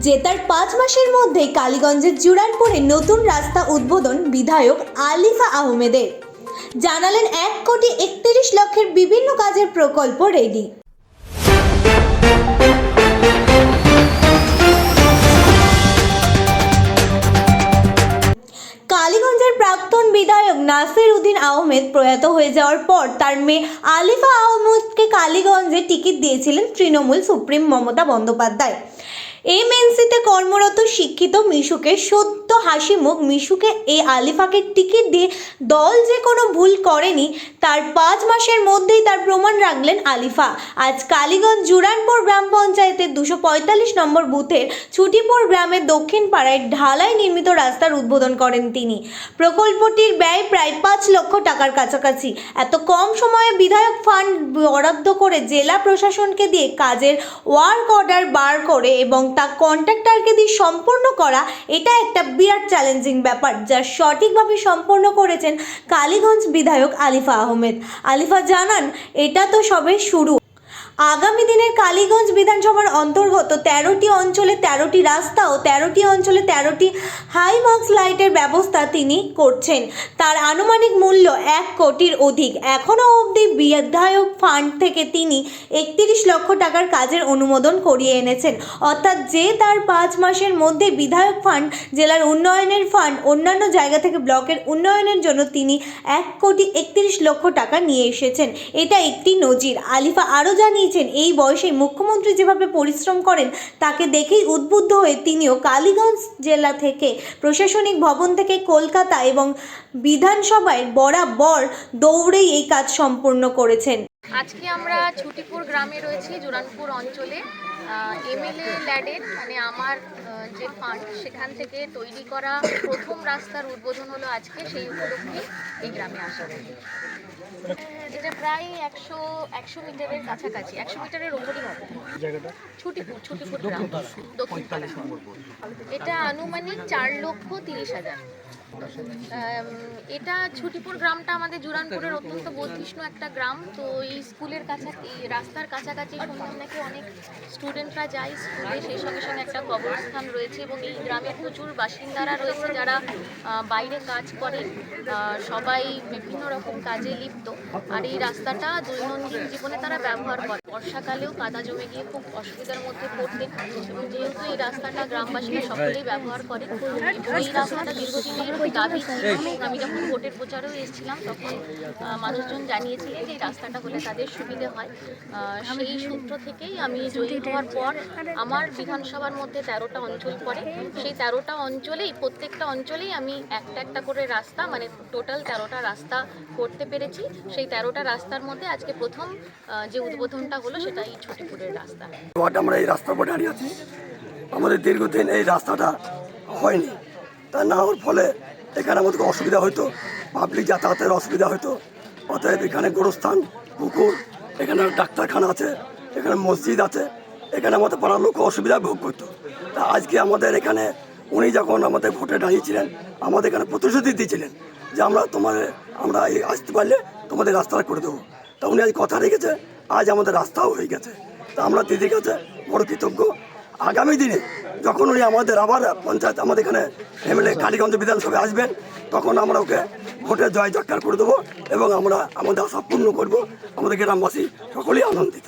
জেতার পাঁচ মাসের মধ্যেই কালীগঞ্জের জুরানপুরে নতুন রাস্তা উদ্বোধন বিধায়ক আলিফা আহমেদের। জানালেন এক কোটি একত্রিশ লক্ষের বিভিন্ন কাজের প্রকল্প রেডি। কালীগঞ্জের প্রাক্তন বিধায়ক নাসির উদ্দিন আহমেদ প্রয়াত হয়ে যাওয়ার পর তার মেয়ে আলিফা আহমেদকে কালীগঞ্জে টিকিট দিয়েছিলেন তৃণমূল সুপ্রিম মমতা বন্দ্যোপাধ্যায়। এমএনসিতে কর্মরত শিক্ষিত মিশুকে সত্য হাসি মুখ মিশুকে এই আলিফাকে টিকিট দিয়ে দল যে কোনো ভুল করেনি, তার পাঁচ মাসের মধ্যেই তার প্রমাণ রাখলেন আলিফা। আজ কালীগঞ্জ জুরানপুর গ্রাম পঞ্চায়েতের দুশো পঁয়তাল্লিশ নম্বর বুথের ছুটিপুর গ্রামের দক্ষিণ পাড়ায় ঢালাই নির্মিত রাস্তার উদ্বোধন করেন তিনি। প্রকল্পটির ব্যয় প্রায় পাঁচ লক্ষ টাকার কাছাকাছি। এত কম সময়ে বিধায়ক ফান্ড বরাদ্দ করে জেলা প্রশাসনকে দিয়ে কাজের ওয়ার্ক অর্ডার বার করে এবং তা কন্ট্রাক্টরকে দিয়ে সম্পূর্ণ করা, এটা একটা বিরাট চ্যালেঞ্জিং ব্যাপার, যা সঠিকভাবে সম্পন্ন করেছেন কালীগঞ্জ বিধায়ক আলিফা আহমেদ। আলিফা জানান, এটা তো সবে শুরু। আগামী দিনের কালীগঞ্জ বিধানসভার অন্তর্গত তেরোটি অঞ্চলে তেরোটি রাস্তা ও তেরোটি অঞ্চলে তেরোটি হাই মার্কস লাইটের ব্যবস্থা তিনি করছেন। তার আনুমানিক মূল্য এক কোটির অধিক। এখনও অবধি বিধায়ক ফান্ড থেকে তিনি একত্রিশ লক্ষ টাকার কাজের অনুমোদন করিয়ে এনেছেন। অর্থাৎ যে তার পাঁচ মাসের মধ্যে বিধায়ক ফান্ড জেলার উন্নয়নের ফান্ড অন্যান্য জায়গা থেকে ব্লকের উন্নয়নের জন্য তিনি এক কোটি একত্রিশ লক্ষ টাকা নিয়ে এসেছেন। এটা একটি নজির। আলিফা আরও জানিয়েছেন, এই বয়সে মুখ্যমন্ত্রী যেভাবে পরিশ্রম করেন, তাকে দেখেই উদ্বুদ্ধ হয়ে তিনিও কালীগঞ্জ জেলা থেকে প্রশাসনিক ভবন থেকে কলকাতা এবং বিধানসভায় বরাবর দৌড়েই এই কাজ সম্পূর্ণ করেছেন। আজকে আমরা ছুটিপুর গ্রামে রয়েছি, জুরানপুর অঞ্চলে। এমএলএ ল্যাডের মানে আমার যে ফান্ড সেখান থেকে তৈরি করা প্রথম রাস্তার উদ্বোধন হলো আজকে, সেই উপলক্ষে এই গ্রামে আসা এটা প্রায় একশো একশো মিটারের কাছাকাছি একশো মিটারের ওপরই হবে। ছুটিপুর ছুটিপুর গ্রাম। দক্ষিণ এটা আনুমানিক চার লক্ষ তিরিশ হাজার। এটা ছুটিপুর গ্রামটা আমাদের জুরানপুরের অত্যন্ত বর্ধিষ্ণু একটা গ্রাম। তো এই স্কুলের কাছা এই রাস্তার কাছাকাছি শুনলাম নাকি অনেক স্টুডেন্টরা যায় স্কুলে সেই সঙ্গে সঙ্গে কবরস্থান রয়েছে এবং এই গ্রামে প্রচুর বাসিন্দারা রয়েছে যারা বাইরে কাজ করেন আহ, সবাই বিভিন্ন রকম কাজে লিপ্ত। আর এই রাস্তাটা দৈনন্দিন জীবনে তারা ব্যবহার করে। বর্ষাকালেও কাদা জমে গিয়ে খুব অসুবিধার মধ্যে পড়তেন এবং যেহেতু এই রাস্তাটা গ্রামবাসীরা সকলেই ব্যবহার করে এই রাস্তাটা দীর্ঘদিনের দাবি। ছিল আমি যখন ভোটের প্রচারেও এসেছিলাম তখন মানুষজন জানিয়েছিলেন যে এই রাস্তাটা হলে তাদের সুবিধে হয়। সেই সূত্র থেকেই আমি জয়ী হওয়ার পর আমার বিধানসভার মধ্যে তেরোটা অঞ্চল পড়ে। সেই তেরোটা অঞ্চলেই, প্রত্যেকটা অঞ্চলেই আমি একটা একটা করে রাস্তা মানে টোটাল তেরোটা রাস্তা করতে পেরেছি। সেই তেরোটা রাস্তার মধ্যে আজকে প্রথম যে উদ্বোধনটা হলো সেটা এই ছুটিপুরের রাস্তা। আমরা এই রাস্তার উপর দাঁড়িয়ে আছি। আমাদের দীর্ঘদিন এই রাস্তাটা হয়নি। তা না হওয়ার ফলে এখানে আমাদের অসুবিধা হতো পাবলিক যাতায়াতের অসুবিধা হতো অতএব এখানে গোরস্থান, পুকুর, এখানে ডাক্তারখানা আছে, এখানে মসজিদ আছে। এখানে আমাদের পাড়ার লোক অসুবিধা ভোগ করতো। তা আজকে আমাদের এখানে উনি যখন আমাদের ভোটে দাঁড়িয়েছিলেন, আমাদের এখানে প্রতিশ্রুতি দিয়েছিলেন যে আমরা তোমাদের আমরা এই আসতে পারলে তোমাদের রাস্তাটা করে দেবো। তা উনি আজ কথা রেখেছে, আজ আমাদের রাস্তাও হয়ে গেছে। তা আমরা দিদির কাছে বড় কৃতজ্ঞ। আগামী দিনে যখন উনি আমাদের আবার পঞ্চায়েত, আমাদের এখানে এমএলএ কালীগঞ্জ বিধানসভায় আসবেন, তখন আমরা ওকে ভোটে জয় জটকার করে দেবো এবং আমরা, আমাদের আশা পূর্ণ করব। আমাদের গ্রামবাসী সকলেই আনন্দিত।